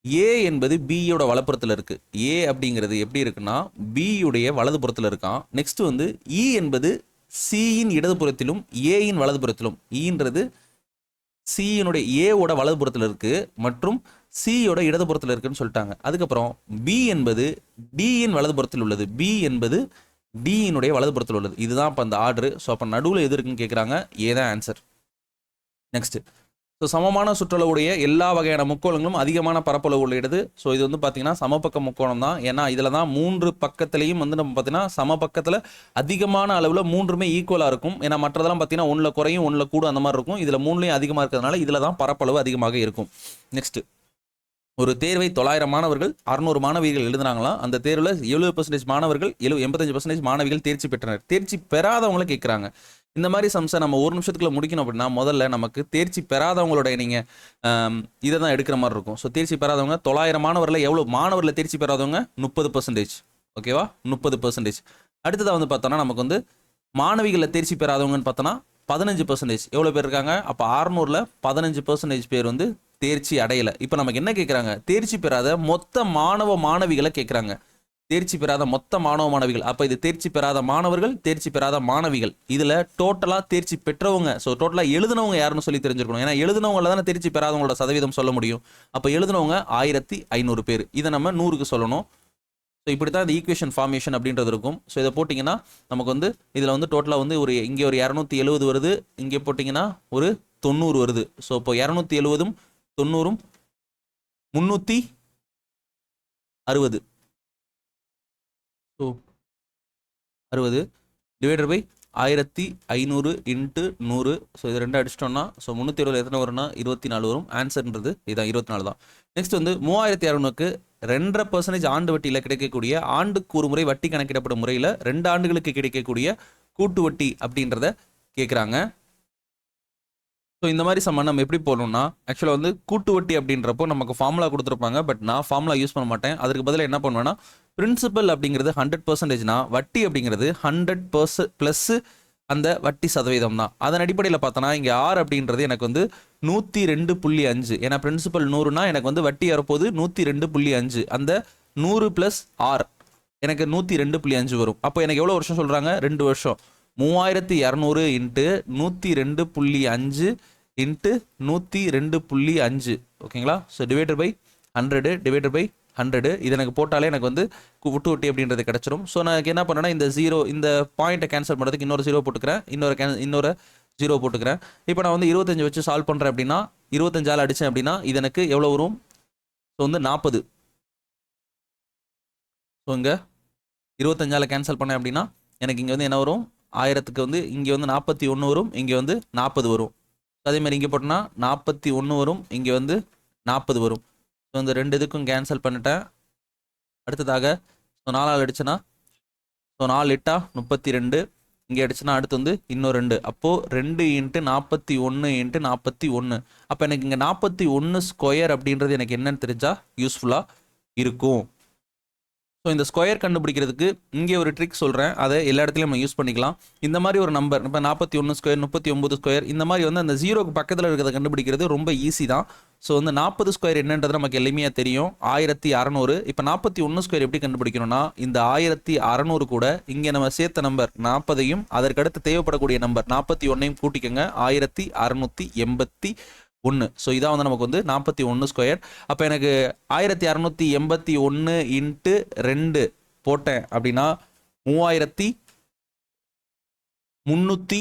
ஏ என்பது பியோட வலப்புறத்தில் இருக்குது ஏ அப்படிங்கிறது எப்படி இருக்குன்னா பியுடைய வலதுபுறத்தில் இருக்கான். நெக்ஸ்ட் வந்து இ என்பது சியின் இடதுபுறத்திலும் ஏயின் வலதுபுறத்திலும். E ஈன்றது சியினுடைய ஏவோட வலதுபுறத்தில் இருக்குது மற்றும் சியோட இடதுபுறத்தில் இருக்குன்னு சொல்லிட்டாங்க. அதுக்கப்புறம் பி என்பது டியின் வலதுபுறத்தில் உள்ளது. பி என்பது டியினுடைய வலதுபுறத்தில் உள்ளது. இதுதான் இப்போ அந்த ஆர்டர் ஸோ அப்போ நடுவில் எது இருக்குன்னு கேட்குறாங்க ஏதான் ஆன்சர் நெக்ஸ்ட் ஸோ சமமான சுற்றளவுடைய எல்லா வகையான முக்கோணங்களும் அதிகமான பரப்பளவு உள்ளிடுது ஸோ இது வந்து பார்த்தீங்கன்னா சமபக்க முக்கோணம் தான். ஏன்னா இதில் தான் மூன்று பக்கத்துலேயும் வந்து நம்ம பார்த்தீங்கன்னா சமபக்கத்தில் அதிகமான அளவில் மூன்றுமே ஈக்குவலாக இருக்கும். ஏன்னா மற்றதெல்லாம் பார்த்தீங்கன்னா ஒன்றில் குறையும் ஒன்றில் கூடும் அந்த மாதிரி இருக்கும். இதில் மூணுலேயும் அதிகமாக இருக்கிறதுனால இதில் தான் பரப்பளவு அதிகமாக இருக்கும். நெக்ஸ்ட்டு ஒரு தேர்வை தொள்ளாயிரம் மாணவர்கள் அறுநூறு மாணவிகள் எழுதுனாங்களாம் அந்த தேர்வில் எழுபது பர்சன்டேஜ் மாணவர்கள் எழு எண்பத்தஞ்சு பர்சன்டேஜ் மாணவிகள் தேர்ச்சி பெற்றனர். தேர்ச்சி பெறாதவங்களை கேட்குறாங்க இந்த மாதிரி சம்ஸை நம்ம ஒரு நிமிஷத்துக்குள்ள முடிக்கணும் அப்படின்னா முதல்ல நமக்கு தேர்ச்சி பெறாதவங்களோட நீங்கள் இதை தான் எடுக்கிற மாதிரி இருக்கும். ஸோ தேர்ச்சி பெறாதவங்க தொள்ளாயிரம் மாணவரில் எவ்வளோ மாணவரில் தேர்ச்சி பெறாதவங்க? முப்பது பர்சன்டேஜ் ஓகேவா முப்பது பர்சன்டேஜ் அடுத்ததாக வந்து பார்த்தோன்னா நமக்கு வந்து மாணவிகளில் தேர்ச்சி பெறாதவங்கன்னு பார்த்தோன்னா பதினஞ்சு பர்சன்டேஜ் எவ்வளோ பேர் இருக்காங்க? அப்போ ஆறுநூறில் பதினஞ்சு பர்சன்டேஜ் பேர் வந்து தேர்ச்சி அடையலை. இப்போ நமக்கு என்ன கேட்குறாங்க தேர்ச்சி பெறாத மொத்த மாணவ மாணவிகளை கேட்குறாங்க தேர்ச்சி பெறாத மொத்த மாணவ மாணவிகள். அப்போ இது தேர்ச்சி பெறாத மாணவர்கள் தேர்ச்சி பெறாத மாணவிகள். இதில் டோட்டலாக தேர்ச்சி பெற்றவங்க. ஸோ டோட்டலாக எழுதினவங்க யாருன்னு சொல்லி தெரிஞ்சிருக்கணும். ஏன்னா எழுதினவங்கள தானே தேர்ச்சி பெறாதவங்களோட சதவீதம் சொல்ல முடியும். அப்போ எழுதுனவங்க ஆயிரத்தி ஐநூறு பேர். இதை நம்ம நூறுக்கு சொல்லணும். ஸோ இப்படி தான் இந்த ஈக்குவேஷன் ஃபார்மேஷன் அப்படின்றது இருக்கும். ஸோ இதை போட்டிங்கன்னா நமக்கு வந்து இதில் வந்து டோட்டலாக வந்து ஒரு இங்கே ஒரு இரநூத்தி எழுபது வருது. இங்கே போட்டிங்கன்னா ஒரு தொண்ணூறு வருது. ஸோ இப்போ இரநூத்தி எழுபதும் தொண்ணூறும் முந்நூற்றி அறுபது. ஸோ அறுபது டிவைடர் பை ஆயிரத்தி ஐநூறு இன்ட்டு நூறு. ஸோ இது ரெண்டு அடிச்சிட்டோம்னா ஸோ முந்நூற்றி இருபது எத்தனை வரும்னா இருபத்தி நாலு வரும். ஆன்சர்ன்றது இதுதான் இருபத்தி நாலு தான். நெக்ஸ்ட் வந்து மூவாயிரத்தி இரநூறுக்கு ரெண்டரை பர்சன்டேஜ் ஆண்டு வட்டியில் கிடைக்கக்கூடிய ஆண்டுக்கு ஒரு முறை வட்டி கணக்கிடப்படும் முறையில் ரெண்டு ஆண்டுகளுக்கு கிடைக்கக்கூடிய கூட்டு வட்டி அப்படின்றத கேட்குறாங்க ஸோ இந்த மாதிரி சம்மன் நம்ம எப்படி போகணும்னா ஆக்சுவலாக வந்து கூட்டு வட்டி அப்படின்றப்போ நமக்கு ஃபார்முலா கொடுத்துருப்பாங்க பட் நான் ஃபார்முலா யூஸ் பண்ண மாட்டேன். அதுக்கு பதிலாக என்ன பண்ணுவேன்னா பிரின்சிபல் அப்படிங்கிறது ஹண்ட்ரட் பர்சன்டேஜ்னா வட்டி அப்படிங்கிறது ஹண்ட்ரட் பர்ச ப்ளஸ் அந்த வட்டி சதவீதம் தான். அதன் அடிப்படையில் பார்த்தோன்னா இங்கே ஆர் அப்படின்றது எனக்கு வந்து நூற்றி ரெண்டு புள்ளி அஞ்சு. ஏன்னா பிரின்சிபல் நூறுனா எனக்கு வந்து வட்டி வரப்போது நூற்றி ரெண்டு புள்ளி அஞ்சு. அந்த நூறு ப்ளஸ் ஆர் எனக்கு நூற்றி ரெண்டு புள்ளி அஞ்சு வரும். அப்போ எனக்கு எவ்வளோ வருஷம் சொல்கிறாங்க ரெண்டு வருஷம். மூவாயிரத்தி இரநூறு இன்ட்டு நூற்றி ரெண்டு புள்ளி அஞ்சு இன்ட்டு நூற்றி ரெண்டு புள்ளி அஞ்சு. ஓகேங்களா so divided by hundred divided by hundred இது எனக்கு போட்டாலே எனக்கு வந்து கு- விட்டு அப்படின்றது கிடச்சிரும். ஸோ நான் எனக்கு என்ன பண்ணேன்னா இந்த ஜீரோ இந்த பாயிண்ட்டை கேன்சல் பண்ணுறதுக்கு இன்னொரு ஜீரோ போட்டுக்கிறேன். இன்னொரு கேன் இன்னொரு ஜீரோ போட்டுக்கிறேன். இப்போ நான் வந்து இருபத்தஞ்சு வச்சு சால்வ் பண்ணுறேன் அப்படின்னா இருபத்தஞ்சால் அடித்தேன் அப்படின்னா இது எனக்கு எவ்வளோ வரும்? ஸோ வந்து நாற்பது. ஸோ இங்கே இருபத்தஞ்சால் கேன்சல் பண்ணேன் அப்படின்னா எனக்கு இங்கே வந்து என்ன வரும்? ஆயிரத்துக்கு வந்து இங்கே வந்து நாற்பத்தி ஒன்று வரும் இங்கே வந்து நாற்பது வரும். அதேமாதிரி இங்கே போட்டோன்னா நாற்பத்தி ஒன்று வரும் இங்கே வந்து நாற்பது வரும். ஸோ இந்த ரெண்டு இதுக்கும் கேன்சல் பண்ணிட்டேன். அடுத்ததாக ஸோ நாலால் அடிச்சுன்னா ஸோ நாலு எட்டா? முப்பத்தி ரெண்டு இங்கே அடிச்சுன்னா அடுத்து வந்து இன்னும் ரெண்டு. அப்போது ரெண்டு இன்ட்டு நாற்பத்தி ஒன்று இன்ட்டு நாற்பத்தி ஒன்று அப்போ எனக்கு இங்கே நாற்பத்தி ஒன்று ஸ்கொயர் அப்படின்றது எனக்கு என்னன்னு தெரிஞ்சால் யூஸ்ஃபுல்லாக இருக்கும். ஸோ இந்த ஸ்கொயர் கண்டுபிடிக்கிறதுக்கு இங்கே ஒரு ட்ரிக் சொல்கிறேன் அதை எல்லா இடத்துலையும் நம்ம யூஸ் பண்ணிக்கலாம். இந்த மாதிரி ஒரு நம்பர் இப்போ நாற்பத்தி ஒன்று ஸ்கொயர் முப்பத்தி ஒம்பது ஸ்கொயர் இந்த மாதிரி வந்து அந்த ஜீரோக்கு பக்கத்தில் இருக்கிறத கண்டுபிடிக்கிறது ரொம்ப ஈஸி தான். ஸோ வந்து நாற்பது ஸ்கொயர் என்னன்றது நமக்கு எளிமையாக தெரியும். ஆயிரத்தி அறநூறு. இப்போ நாற்பத்தி ஒன்று ஸ்கொயர் எப்படி கண்டுபிடிக்கணும்னா இந்த ஆயிரத்தி அறநூறு கூட இங்கே நம்ம சேர்த்த நம்பர் நாற்பதையும் அதற்கடுத்து தேவைப்படக்கூடிய நம்பர் நாற்பத்தி ஒன்றையும் கூட்டிக்கோங்க. ஆயிரத்தி அறநூற்றி எண்பத்தி ஒன்று ஸோ இதான் வந்து நமக்கு வந்து நாற்பத்தி ஒன்று ஸ்கொயர் அப்போ எனக்கு ஆயிரத்தி அறநூற்றி எண்பத்தி ஒன்று இன்ட்டு ரெண்டு போட்டேன் அப்படின்னா மூவாயிரத்தி முந்நூற்றி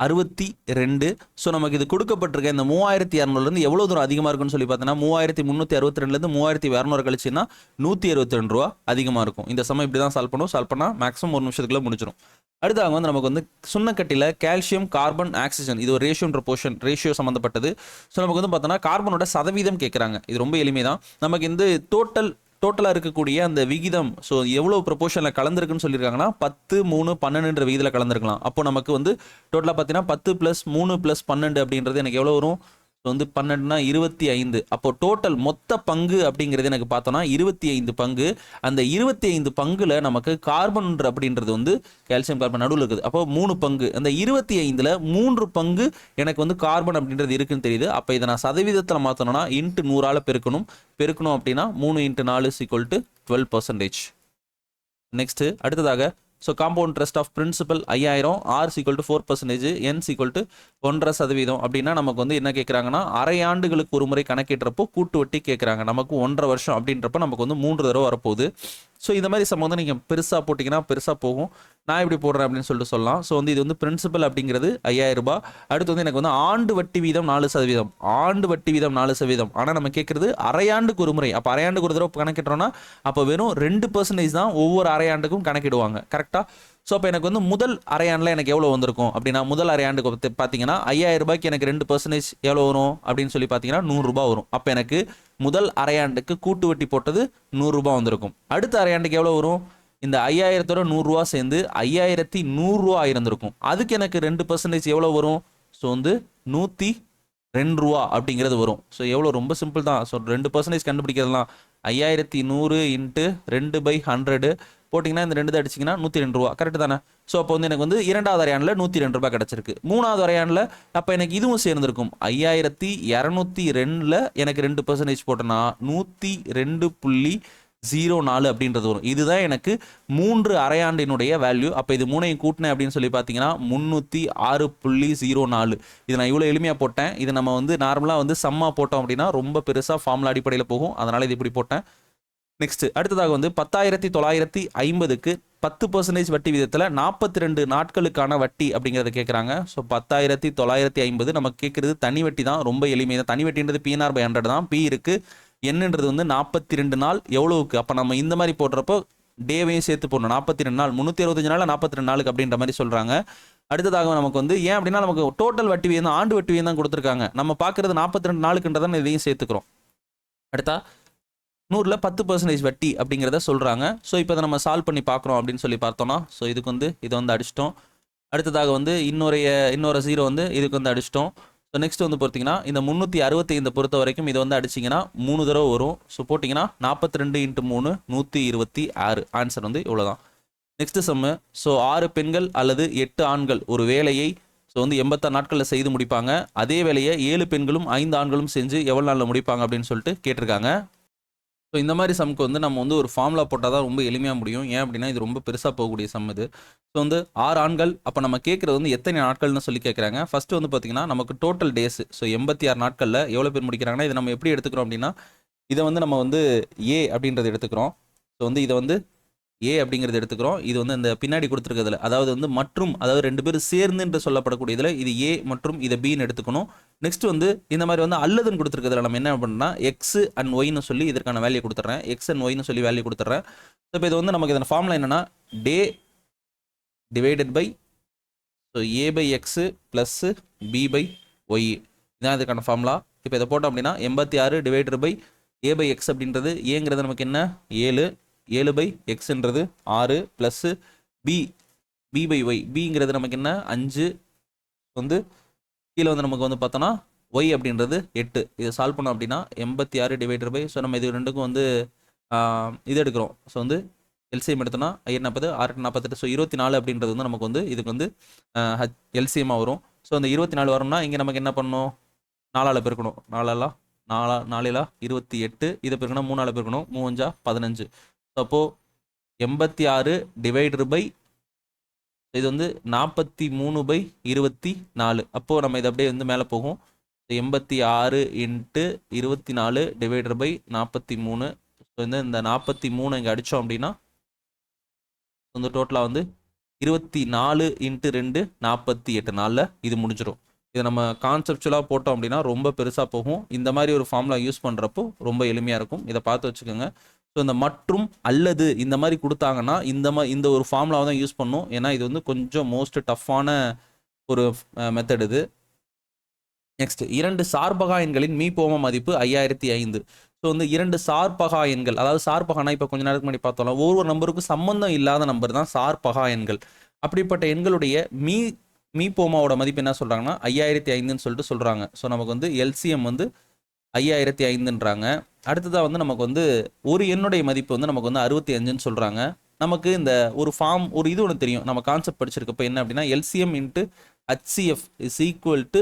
அறுபத்தி ரெண்டு. ஸோ நமக்கு இது கொடுக்கப்பட்டிருக்க இந்த மூவாயிரத்தி இரநூறுலேருந்து எவ்வளோ தூரம் அதிகமாக இருக்குன்னு சொல்லி பார்த்தோன்னா மூவாயிரத்தி முந்நூற்றி அறுபத்தி ரெண்டுலேருந்து மூவாயிரத்தி இரநூறு கழிச்சுன்னா நூற்றி அறுபத்தி ரெண்டு ரூபா அதிகமாக இருக்கும். இந்த சமயம் இப்படி தான் சால்வ் பண்ணும் சால்வ் பண்ணால் மேக்ஸிமம் ஒரு நிமிஷத்துக்குள்ள முடிச்சிடும் அடுத்தவங்க வந்து நமக்கு வந்து சுண்ணக்கட்டியில் கால்சியம் கார்பன் ஆக்சிஜன் இது ஒரு ரேஷியோன்ற போர்ஷன் ரேஷியோ சம்மந்தப்பட்டது ஸோ நமக்கு வந்து பார்த்தோன்னா கார்பனோட சதவீதம் கேட்குறாங்க இது ரொம்ப எளிமை தான் நமக்கு இந்த டோட்டல் டோட்டலாக இருக்கக்கூடிய அந்த விகிதம் ஸோ எவ்வளோ ப்ரொபோஷனில் கலந்துருக்குன்னு சொல்லியிருக்காங்கன்னா பத்து மூணு பன்னெண்டுன்ற விகிதில் கலந்துருக்கலாம். அப்போ நமக்கு வந்து டோட்டலாக பார்த்தீங்கன்னா பத்து ப்ளஸ் மூணு ப்ளஸ் பன்னெண்டு அப்படின்றது எனக்கு எவ்வளோ வரும்? வந்து பன்னெண்டுனா இருபத்தி ஐந்து. அப்போ டோட்டல் மொத்த பங்கு அப்படிங்கிறது எனக்கு பார்த்தோன்னா இருபத்தி ஐந்து பங்கு. அந்த இருபத்தி ஐந்து பங்குல நமக்கு கார்பன் அப்படின்றது வந்து கால்சியம் கார்பன் நடுவில் இருக்குது. அப்போ மூணு பங்கு. அந்த இருபத்தி ஐந்தில் மூன்று பங்கு எனக்கு வந்து கார்பன் அப்படின்றது இருக்குன்னு தெரியுது. அப்போ இதை நான் சதவீதத்தில் மாற்றணும்னா இன்ட்டு நூறால் பெருக்கணும். பெருக்கணும் அப்படின்னா மூணு இன்ட்டு நாலு is equal to twelve percentage next அடுத்ததாக so compound interest of principal ஐயாயிரம் R is equal to four percentage N is equal to ஒன்றரை சதவீதம். அப்படின்னா நமக்கு வந்து என்ன கேட்குறாங்கன்னா அரை ஆண்டுகளுக்கு ஒரு முறை கணக்கிடுறப்போ கூட்டு வட்டி கேட்குறாங்க நமக்கு ஒன்றரை வருஷம் அப்படின்றப்ப நமக்கு வந்து மூன்று தடவை வரப்போகுது. ஸோ இந்த மாதிரி சம்பந்தம் நீங்கள் பெருசாக போட்டிங்கன்னா பெருசாக போகும். நான் எப்படி போடுறேன் அப்படின்னு சொல்லிட்டு சொல்லலாம். ஸோ வந்து இது வந்து பிரின்சிபல் அப்படிங்கிறது ஐயாயிரம் ரூபாய். அடுத்து வந்து எனக்கு வந்து ஆண்டு வட்டி வீதம் நாலு சதவீதம். ஆண்டு வட்டி வீதம் நாலு சதவீதம். ஆனால் நம்ம கேட்குறது அரையாண்டுக்கு ஒரு முறை. அப்போ அரையாண்டுக்கு ஒரு தடவை கணக்கிட்டோம்னா அப்போ வெறும் ரெண்டு பர்சன்டேஜ் தான் ஒவ்வொரு அரையாண்டுக்கும் கணக்கிடுவாங்க. கரெக்டாக ஸோ அப்போ எனக்கு வந்து முதல் அரையாண்டில் எனக்கு எவ்வளோ வந்திருக்கும்? அப்படின்னா முதல் அரையாண்டுக்கு பார்த்தீங்கன்னா ஐயாயிரம் ரூபாய்க்கு எனக்கு ரெண்டு பர்சன்டேஜ் எவ்வளோ வரும்? அப்படின்னு சொல்லி பார்த்தீங்கன்னா நூறுரூபா வரும். அப்போ எனக்கு முதல் அரையாண்டுக்கு கூட்டு வட்டி போட்டது நூறுரூபா வந்திருக்கும். அடுத்த அரையாண்டுக்கு எவ்வளோ வரும்? இந்த ஐயாயிரத்தோட நூறுரூவா சேர்ந்து ஐயாயிரத்தி நூறுரூவா ஆயிருந்திருக்கும். அதுக்கு எனக்கு ரெண்டு பர்சன்டேஜ் எவ்வளோ வரும்? ஸோ வந்து நூற்றி ரெண்டு ரூபா அப்படிங்கிறது வரும். ஸோ எவ்வளோ ரொம்ப சிம்பிள் தான். ஸோ ரெண்டு பர்சன்டேஜ் கண்டுபிடிக்கிறதுலாம். ஐயாயிரத்தி நூறு இன்ட்டு ரெண்டு பை ஹண்ட்ரடு போட்டிங்கன்னா இந்த ரெண்டு தான் அடிச்சிங்கன்னா நூற்றி ரெண்டு ரூபா. கரெக்ட் தானே? ஸோ அப்போ வந்து எனக்கு வந்து இரண்டாவது அரையானில் நூற்றி ரெண்டு ரூபா கிடச்சிருக்கு. மூணாவது அரையாண்டில் அப்போ எனக்கு இதுவும் சேர்ந்துருக்கும். ஐயாயிரத்தி இரநூத்தி ரெண்டில் எனக்கு ரெண்டு பர்சன்டேஜ் போட்டேன்னா நூற்றி ரெண்டு புள்ளி ஜீரோ நாலு அப்படின்றது வரும். இதுதான் எனக்கு மூன்று அரையாண்டினுடைய வேல்யூ அப்போ இது மூணையும் கூட்டினேன் அப்படின்னு சொல்லி பார்த்தீங்கன்னா முந்நூற்றி ஆறு புள்ளி ஜீரோ நாலு. இது நான் இவ்வளோ எளிமையாக போட்டேன். இது நம்ம வந்து நார்மலாக வந்து சம்மா போட்டோம் அப்படின்னா ரொம்ப பெருசாக ஃபார்முலா அடிப்படையில் போகும். அதனால் இது இப்படி போட்டேன். நெக்ஸ்ட் அடுத்ததாக வந்து பத்தாயிரத்தி தொள்ளாயிரத்தி ஐம்பதுக்கு பத்து பர்சன்டேஜ் வட்டி விதத்தில் நாற்பத்தி ரெண்டு நாட்களுக்கான வட்டி அப்படிங்கிறத கேட்குறாங்க ஸோ பத்தாயிரத்தி தொள்ளாயிரத்தி ஐம்பது நமக்கு கேட்குறது தனி வட்டி தான் ரொம்ப எளிமை தான் தனி வட்டின்றது பிஎன்ஆர் பை ஹண்ட்ரட் தான் பி இருக்குது என்னன்றது வந்து நாற்பத்தி ரெண்டு நாள் எவ்வளோவுக்கு? அப்போ நம்ம இந்த மாதிரி போடுறப்போ டேவையும் சேர்த்து போடணும். நாற்பத்தி ரெண்டு நாள் முந்நூற்றி அறுபத்தஞ்சு நாள் நாற்பத்தி ரெண்டு நாளுக்கு அப்படின்ற மாதிரி சொல்கிறாங்க அடுத்ததாக நமக்கு வந்து ஏன் அப்படின்னா நமக்கு டோட்டல் வட்டி வீதம் ஆண்டு வட்டி வீதம் தான் கொடுத்துருக்காங்க. நம்ம பார்க்குறது நாற்பத்தி ரெண்டு நாளுக்குன்றதான் இதையும் சேர்த்துக்கிறோம். அடுத்தா நூறில் பத்து பர்சன்டேஜ் வட்டி அப்படிங்கிறத சொல்கிறாங்க ஸோ இப்போ அதை நம்ம சால்வ் பண்ணி பார்க்குறோம் அப்படின்னு சொல்லி பார்த்தோம்னா ஸோ இதுக்கு வந்து இதை வந்து அடிச்சிட்டோம். அடுத்ததாக வந்து இன்னொரு இன்னொரு ஜீரோ வந்து இதுக்கு வந்து அடிச்சிட்டோம். ஸோ நெக்ஸ்ட் வந்து பார்த்தீங்கன்னா இந்த முந்நூற்றி அறுபத்தைந்து பொறுத்த வரைக்கும் இதை வந்து அடிச்சிங்கன்னா மூணு தடவை வரும். ஸோ போட்டிங்கன்னா நாற்பத்தி ரெண்டு இன்ட்டு மூணு நூற்றி இருபத்தி ஆறு. ஆன்சர் வந்து இவ்வளோதான் நெக்ஸ்ட் செம்மு ஸோ ஆறு பெண்கள் அல்லது எட்டு ஆண்கள் ஒரு வேலையை ஸோ வந்து எண்பத்தாறு நாட்களில் செய்து முடிப்பாங்க. அதே வேலையை ஏழு பெண்களும் ஐந்து ஆண்களும் செஞ்சு எவ்வளோ நாளில் முடிப்பாங்க அப்படின்னு சொல்லிட்டு கேட்டிருக்காங்க. ஸோ இந்த மாதிரி சம்க்கு வந்து நம்ம வந்து ஒரு ஃபார்முலா போட்டால் தான் ரொம்ப எளிமையாக முடியும். ஏன் அப்படின்னா இது ரொம்ப பெருசாக போகக்கூடிய சம் இது. ஸோ வந்து ஆறு ஆண்கள் அப்போ நம்ம கேட்குறது வந்து எத்தனை நாட்கள்னு சொல்லி கேட்குறாங்க ஃபர்ஸ்ட் வந்து பார்த்தீங்கன்னா நமக்கு டோட்டல் டேஸ் ஸோ எண்பத்தி ஆறு நாட்களில் எவ்வளோ பேர் முடிக்கிறாங்கன்னா இதை நம்ம எப்படி எடுத்துக்கிறோம் அப்படின்னா இதை வந்து நம்ம வந்து ஏ அப்படின்றத எடுத்துக்கிறோம். ஸோ வந்து இதை வந்து ஏ அப்படிங்கிறது எடுத்துக்கிறோம். இது வந்து இந்த பின்னாடி கொடுத்துருக்கிறதுல அதாவது வந்து மற்றும் அதாவது ரெண்டு பேரும் சேர்ந்து என்று சொல்லப்படக்கூடியதில் இது ஏ மற்றும் இதை பின்னு எடுத்துக்கணும். நெக்ஸ்ட் வந்து இந்த மாதிரி வந்து அல்லதுன்னு கொடுத்துருக்கிறதுல நம்ம என்ன பண்ணோம்னா எக்ஸ் அண்ட் ஒய்னு சொல்லி இதற்கான வேல்யூ கொடுத்துட்றேன் எக்ஸ் அண்ட் ஒய்னு சொல்லி வேல்யூ கொடுத்துட்றேன் ஸோ இப்போ இது வந்து நமக்கு இதன் ஃபார்முலா என்னன்னா day divided by so A by X plus B by Y இதான் இதுக்கான ஃபார்முலா இப்போ இதை போட்டோம் அப்படின்னா எண்பத்தி ஆறு divided by A by X அப்படின்றது ஏங்கிறது நமக்கு என்ன? ஏழு. ஏழு பை எக்ஸ்ன்றது ஆறு plus B B by Y பிங்கிறது நமக்கு என்ன? அஞ்சு. வந்து கீழே வந்து நமக்கு வந்து பார்த்தோன்னா ஒய் அப்படின்றது எட்டு. இதை சால்வ் பண்ணோம் அப்படின்னா எண்பத்தி ஆறு டிவைடர் பை ஸோ நம்ம இது ரெண்டுக்கும் வந்து இது எடுக்கிறோம். ஸோ வந்து எல்சிஎம் எடுத்தோன்னா ஐயர் நாற்பது ஆறு நாற்பத்தெட்டு. ஸோ இருபத்தி நாலு அப்படின்றது வந்து நமக்கு வந்து இதுக்கு வந்து எல்சிஎம்மாக வரும். ஸோ அந்த இருபத்தி நாலு வரும்னா இங்கே நமக்கு என்ன பண்ணணும்? நாலால் பெருக்கணும். நாலாலாம் நாலா நாலிலா? இருபத்தி எட்டு. இதை பெருக்கணும் மூணால் பெருக்கணும். மூவஞ்சா பதினஞ்சு. அப்போ அப்போது எண்பத்தி ஆறு டிவைடர் பை இது வந்து நாற்பத்தி மூணு பை இருபத்தி நாலு. அப்போது நம்ம இது அப்படியே வந்து மேலே போகும். எண்பத்தி ஆறு இன்ட்டு இருபத்தி நாலு டிவைடர் பை நாற்பத்தி மூணு. ஸோ வந்து இந்த நாற்பத்தி மூணு இங்கே அடித்தோம் அப்படின்னா வந்து டோட்டலாக வந்து இருபத்தி நாலு இன்ட்டு ரெண்டு நாற்பத்தி எட்டு. நாளில் இது முடிஞ்சிடும் இதை நம்ம கான்செப்டுவலாக போட்டோம் அப்படின்னா ரொம்ப பெருசாக போகும். இந்த மாதிரி ஒரு ஃபார்முலா யூஸ் பண்ணுறப்போ ரொம்ப எளிமையாக இருக்கும். இதை பார்த்து வச்சுக்கோங்க. ஸோ இந்த மற்றும் அல்லது இந்த மாதிரி கொடுத்தாங்கன்னா இந்த மாதிரி இந்த ஒரு ஃபார்முலாவை தான் யூஸ் பண்ணும். ஏன்னா இது வந்து கொஞ்சம் மோஸ்ட் டஃப்பான ஒரு மெத்தட் இது. நெக்ஸ்ட் இரண்டு சார்பகா எண்களின் மீபோம மதிப்பு ஐயாயிரத்தி ஐந்து. ஸோ வந்து இரண்டு சார்பகா எண்கள் அதாவது சார்பகானா இப்போ கொஞ்ச நேரத்துக்கு முன்னாடி பார்த்தோம்ல ஒவ்வொரு நம்பருக்கும் சம்பந்தம் இல்லாத நம்பர் தான் சார்பகா எண்கள். அப்படிப்பட்ட எண்களுடைய மீ மீபோமாவோட மதிப்பு என்ன சொல்கிறாங்கன்னா ஐயாயிரத்தி ஐந்துன்னு சொல்லிட்டு சொல்கிறாங்க ஸோ நமக்கு வந்து எல்சிஎம் வந்து ஐயாயிரத்தி ஐந்துன்றாங்க. அடுத்ததாக வந்து நமக்கு வந்து ஒரு எண்ணுடைய மதிப்பு வந்து நமக்கு வந்து அறுபத்தி அஞ்சுன்னு சொல்கிறாங்க நமக்கு இந்த ஒரு ஃபார்ம் ஒரு இது ஒன்று தெரியும். நம்ம கான்செப்ட் படிச்சிருக்கப்போ என்ன அப்படின்னா LCM into HCF is equal to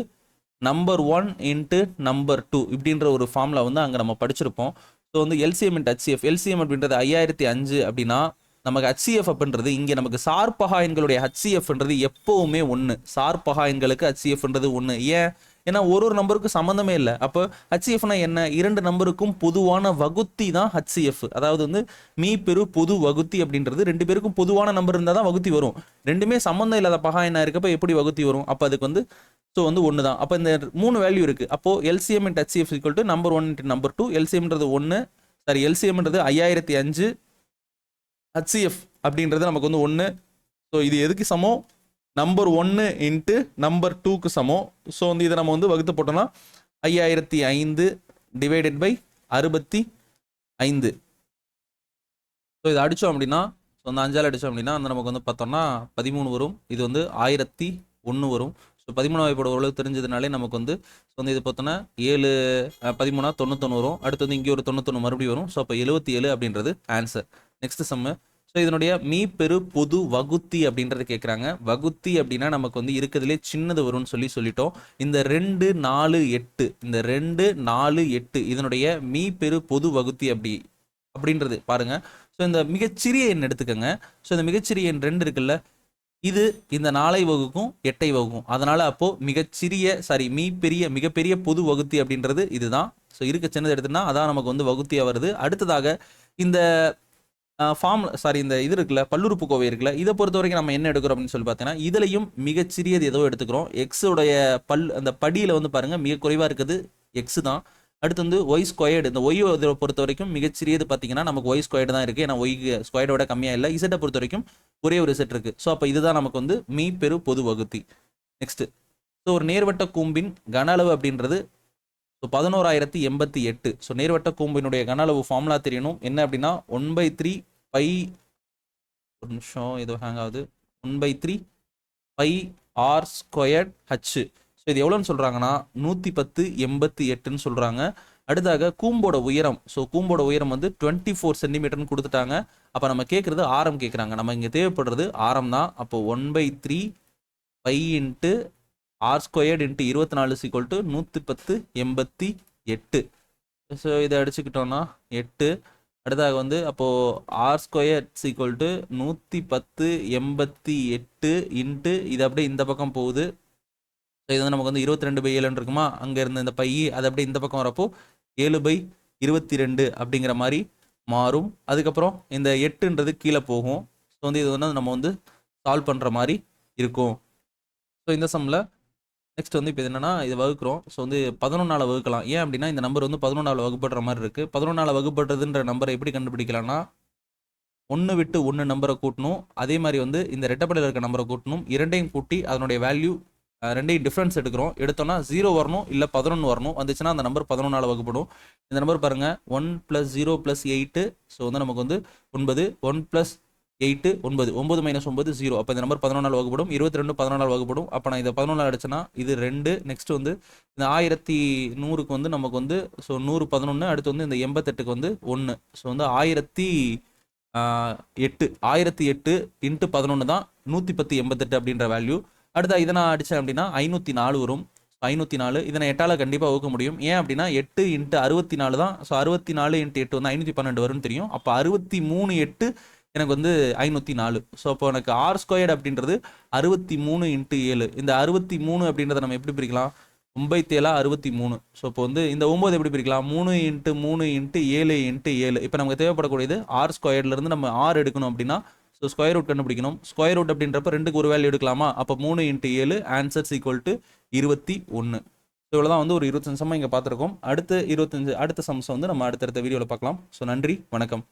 number one into number two இப்படின்ற ஒரு ஃபார்மில் வந்து அங்கே நம்ம படிச்சிருப்போம். ஸோ வந்து எல்சிஎம் இன்ட் ஹச்சிஎஃப் எல்சிஎம் அப்படின்றது ஐயாயிரத்தி அஞ்சு அப்படின்னா நமக்கு ஹச்சிஎஃப் அப்படின்றது இங்கே நமக்கு சார்பகா எண்களுடைய ஹச்சிஎஃப்ன்றது எப்போவுமே ஒன்று சார்பகா எண்களுக்கு ஹச்சிஎஃப்ன்றது ஒன்று ஏன்? ஏன்னா ஒரு ஒரு நம்பருக்கும் சம்மந்தமே இல்லை. அப்போ ஹச்சிஎஃப்னா என்ன? இரண்டு நம்பருக்கும் பொதுவான வகுத்தி தான் ஹச்சிஎஃப் அதாவது வந்து மீ பெரு பொது வகுத்தி அப்படின்றது ரெண்டு பேருக்கும் பொதுவான நம்பர் இருந்தால் தான் வகுத்தி வரும். ரெண்டுமே சம்மந்தம் இல்லாத பகா என்ன இருக்கப்போ எப்படி வகுத்தி வரும்? அப்போ அதுக்கு வந்து ஸோ வந்து ஒன்று தான். அப்போ இந்த மூணு வேல்யூ இருக்குது அப்போது LCM into HCF equal to number one into number two எல்சிஎம்ன்றது ஒன்று சாரி எல்சிஎம்ன்றது ஐயாயிரத்தி அஞ்சு. ஹச்சிஎஃப் அப்படின்றது நமக்கு வந்து ஒன்று ஸோ இது எதுக்கு சமம்? நம்பர் ஒன்று இன்ட்டு நம்பர் டூக்கு சமம். ஸோ வந்து இதை நம்ம வந்து வகுத்து போட்டோம்னா ஐயாயிரத்தி ஐந்து டிவைடட் பை அறுபத்தி ஐந்து. ஸோ இதை அடித்தோம் அப்படின்னா ஸோ அந்த அஞ்சால் அடித்தோம் அப்படின்னா அந்த நமக்கு வந்து பார்த்தோம்னா பதிமூணு வரும். இது வந்து ஆயிரத்தி ஒன்று வரும். ஸோ பதிமூணாவது வாய்ப்போட ஓரளவு தெரிஞ்சதுனாலே நமக்கு வந்து ஸோ வந்து இது பார்த்தோன்னா ஏழு பதிமூணா தொண்ணூத்தொன்று வரும். அடுத்து வந்து இங்கே ஒரு தொண்ணூத்தொன்று மறுபடியும் வரும். ஸோ அப்போ எழுபத்தி ஏழு அப்படின்றது ஆன்சர் நெக்ஸ்ட் சம்மு இதனுடைய மீ பெரு பொது வகுத்தி அப்படின்றது கேட்குறாங்க வகுத்தி அப்படின்னா நமக்கு வந்து இருக்கிறதுலே சின்னது வரும்னு சொல்லி சொல்லிட்டோம். இந்த ரெண்டு நாலு எட்டு. இந்த ரெண்டு நாலு எட்டு. இதனுடைய மீ பெரு பொது வகுத்தி அப்படி அப்படின்றது பாருங்க. ஸோ இந்த மிகச்சிறிய எண் எடுத்துக்கோங்க. ஸோ இந்த மிகச்சிறிய எண் ரெண்டு இருக்குல்ல. இது இந்த நாளை வகுக்கும் எட்டை வகுக்கும். அதனால அப்போ மிகச்சிறிய சாரி மீ பெரிய மிகப்பெரிய பொது வகுத்தி அப்படின்றது இதுதான். ஸோ இருக்க சின்னது எடுத்துனா அதான் நமக்கு வந்து வகுத்தியாக வருது. அடுத்ததாக இந்த ஃபார்ம் சாரி இந்த இது இருக்குல்ல பல்லுறுப்புக்கோவை இருக்குல்ல இதை பொறுத்த வரைக்கும் நம்ம என்ன எடுக்கிறோம் அப்படின்னு சொல்லி பார்த்தீங்கன்னா இதுலையும் மிகச்சிறியது ஏதோ எடுத்துக்கிறோம். எக்ஸோடைய பல் அந்த படியில் வந்து பாருங்கள் மிக குறைவாக இருக்குது. எக்ஸ் தான். அடுத்து வந்து ஒய் ஸ்கொயர்டு இந்த ஒய் இதை பொறுத்த வரைக்கும் மிகச்சிறியது பார்த்தீங்கன்னா நமக்கு ஒய் ஸ்கொயர்டு தான் இருக்குது ஏன்னா ஒய் ஸ்கொயர்டோட கம்மியாக இல்லை. இசட்டை பொறுத்த வரைக்கும் ஒரே ஒரு இசட் இருக்குது ஸோ அப்போ இதுதான் நமக்கு வந்து மீ பெரு பொது வகுத்தி. நெக்ஸ்ட்டு ஸோ ஒரு நேர்வட்ட கூம்பின் கன அளவு அப்படின்றது ஸோ பதினோராயிரத்தி எண்பத்தி எட்டு. ஸோ நேர்வட்ட கூம்பினுடைய கன அளவு ஃபார்முலா தெரியணும். என்ன அப்படின்னா ஒன் பை த்ரீ பை ஒரு நிமிஷம் ஏதோ ஹேங் ஆகுது. One by three by R squared H so இது எவ்வளோன்னு சொல்கிறாங்கன்னா நூற்றி பத்து எண்பத்தி எட்டுன்னு சொல்கிறாங்க அடுத்தாக கூம்போட உயரம். ஸோ கூம்போட உயரம் வந்து டுவெண்ட்டி ஃபோர் சென்டிமீட்டர்னு கொடுத்துட்டாங்க. அப்போ நம்ம கேட்குறது ஆரம் கேட்குறாங்க நம்ம இங்கே தேவைப்படுறது ஆரம் தான் அப்போ one by three by into R squared into இருபத்தி நாலு சீக்வல் டு நூற்றி பத்து எண்பத்தி எட்டு. ஸோ இதை அடிச்சுக்கிட்டோம்னா எட்டு. அடுத்தாக வந்து அப்போது ஆர் ஸ்கொயர் சீக்வல் டு நூற்றி பத்து எண்பத்தி எட்டு இன்ட்டு இது அப்படியே இந்த பக்கம் போகுது. ஸோ இது வந்து நமக்கு வந்து இருபத்தி ரெண்டு பை ஏழுன்னு இருக்குமா? அங்கே இருந்த இந்த பை அது அப்படியே இந்த பக்கம் வரப்போ ஏழு பை இருபத்தி ரெண்டு அப்படிங்கிற மாதிரி மாறும். அதுக்கப்புறம் இந்த எட்டுன்றது கீழே போகும். ஸோ வந்து இது வந்து நம்ம வந்து சால்வ் பண்ணுற மாதிரி இருக்கும். ஸோ இந்த சம்மில் நெக்ஸ்ட் வந்து இப்போ என்னன்னா இது வகுக்கிறோம். ஸோ வந்து பதினொன்றால் வகுக்கலாம். ஏன் அப்படின்னா இந்த நம்பர் வந்து பதினொன்றால் வகுப்படுற மாதிரி இருக்குது பதினொன்றால் வகுப்படுறதுன்ற நம்பரை எப்படி கண்டுபிடிக்கலாம்னா ஒன்று விட்டு ஒன்று நம்பரை கூட்டணும். அதே மாதிரி வந்து இந்த ரெட்டப்படையில் இருக்க நம்பரை கூட்டணும். இரண்டையும் கூட்டி அதனுடைய வேல்யூ ரெண்டையும் டிஃப்ரென்ஸ் எடுக்கிறோம். எடுத்தோம்னா ஜீரோ வரணும் இல்லை பதினொன்று வரணும். வந்துச்சுன்னா அந்த நம்பர் பதினொன்றால் வகுப்படும். இந்த நம்பர் பாருங்கள் one plus zero plus eight so வந்து நமக்கு வந்து ஒன்பது ஒன் ப்ளஸ் எயிட்டு ஒன்பது. ஒன்பது மைனஸ் ஒன்பது ஜீரோ அப்போ இந்த நம்பர் பதினொன்றால் வகுப்படும் இருபத்தி ரெண்டு பதினொன்றால் வகுப்படும் அப்போ நான் இதை பதினொன்றால் அடிச்சேன்னா இது ரெண்டு. நெக்ஸ்ட் வந்து இந்த ஆயிரத்தி நூறுக்கு வந்து நமக்கு வந்து ஸோ நூறு பதினொன்று அடுத்து வந்து இந்த எண்பத்தெட்டுக்கு வந்து ஒன்று ஸோ வந்து ஆயிரத்தி எட்டு. ஆயிரத்தி எட்டு இன்ட்டு பதினொன்று தான் நூற்றி பத்து எண்பத்தெட்டு அப்படின்ற வேல்யூ அடுத்து இதை நான் அடித்தேன் அப்படின்னா ஐநூற்றி நாலு வரும். ஐநூற்றி நாலு. இதை நான் எட்டால் கண்டிப்பாக வகுக்க முடியும். ஏன் அப்படின்னா எட்டு இன்ட்டு அறுபத்தி நாலு தான். ஸோ அறுபத்தி நாலு இன்ட்டு எட்டு வந்து ஐநூற்றி பன்னெண்டு வரும்னு தெரியும். அப்போ அறுபத்தி மூணு எட்டு எனக்கு வந்து ஐநூற்றி நாலு. ஸோ அப்போ எனக்கு ஆர் ஸ்கொயர்டு அப்படின்றது அறுபத்தி மூணு இன்ட்டு ஏழு. இந்த அறுபத்தி மூணு அப்படின்றத நம்ம எப்படி பிரிக்கலாம்? ஒம்பைத்தேலா அறுபத்தி மூணு. ஸோ இப்போ வந்து இந்த ஒம்பது எப்படி பிரிக்கலாம்? மூணு இன்ட்டு மூணு இன்ட்டு ஏழு இன்ட்டு ஏழு. இப்போ நமக்கு தேவைப்படக்கூடியது ஆர் ஸ்கொயர்லேருந்து நம்ம ஆர் எடுக்கணும் அப்படின்னா ஸோ ஸ்கொயர் ரூட் கண்டுபிடிக்கணும். ஸ்கொயர் ரூட் அப்படின்றப்ப ரெண்டுக்கு ஒரு வேல்யூ எடுக்கலாமா? அப்போ மூணு இன்ட்டு ஏழு ஆன்சர்ஸ் ஈக்குவல் டு இருபத்தி ஒன்று ஸோ இவ்வளோ தான் வந்து ஒரு இருபத்தஞ்சு சம்மா இங்கே பார்த்துருக்கோம். அடுத்த இருபத்தஞ்சு அடுத்த சம்சம் வந்து நம்ம அடுத்தடுத்த வீடியோவில் பார்க்கலாம். ஸோ நன்றி வணக்கம்.